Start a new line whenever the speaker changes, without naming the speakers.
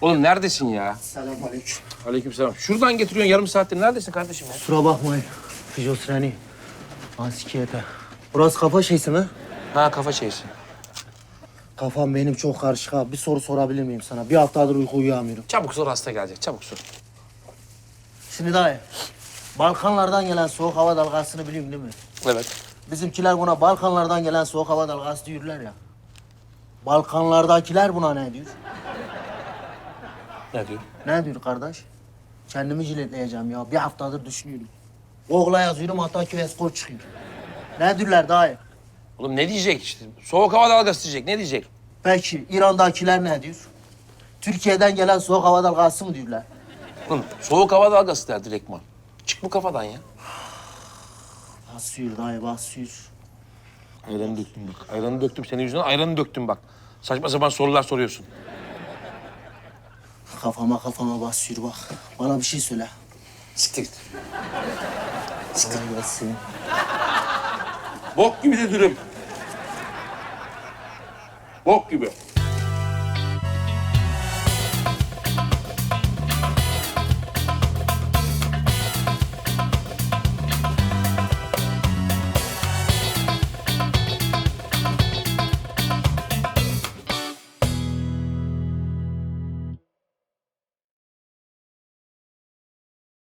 Oğlum neredesin ya?
Selamünaleyküm.
Aleykümselam. Şuradan getiriyorsun yarım saattir. Neredesin kardeşim ya?
Kusura bakmayın. Fizyotreni. Ansikiyete. Burası kafa şeysi mi?
Ha kafa şeysi.
Kafam benim çok karışık abi. Bir soru sorabilir miyim sana? Bir haftadır uyku uyuyamıyorum.
Çabuk sor hasta gelecek. Çabuk sor.
Şimdi dayı, Balkanlardan gelen soğuk hava dalgasını biliyorsun değil mi?
Evet.
Bizimkiler buna Balkanlardan gelen soğuk hava dalgası diyorlar ya. Balkanlardakiler buna ne diyor?
Ne diyor?
Ne diyor kardeş? Kendimi jiletleyeceğim ya. Bir haftadır düşünüyorum. Google'a yazıyorum hatta QS çıkıyor. Ne diyorlar dayı?
Oğlum ne diyecek işte? Soğuk hava dalgası diyecek. Ne diyecek?
Peki İran'dakiler ne diyor? Türkiye'den gelen soğuk hava dalgası mı diyorlar?
Oğlum soğuk hava dalgası der direktman. Çık bu kafadan ya.
Basıyor dayı basıyor.
Ayranı döktüm bak. Ayranı döktüm. Senin yüzünden ayranı döktüm bak. Saçma sapan sorular soruyorsun.
Kafama kafama basıyor bak. Bana bir şey söyle.
Siktir git.
Kolay gelsin.
Bok gibi de dürüm. Bok gibi.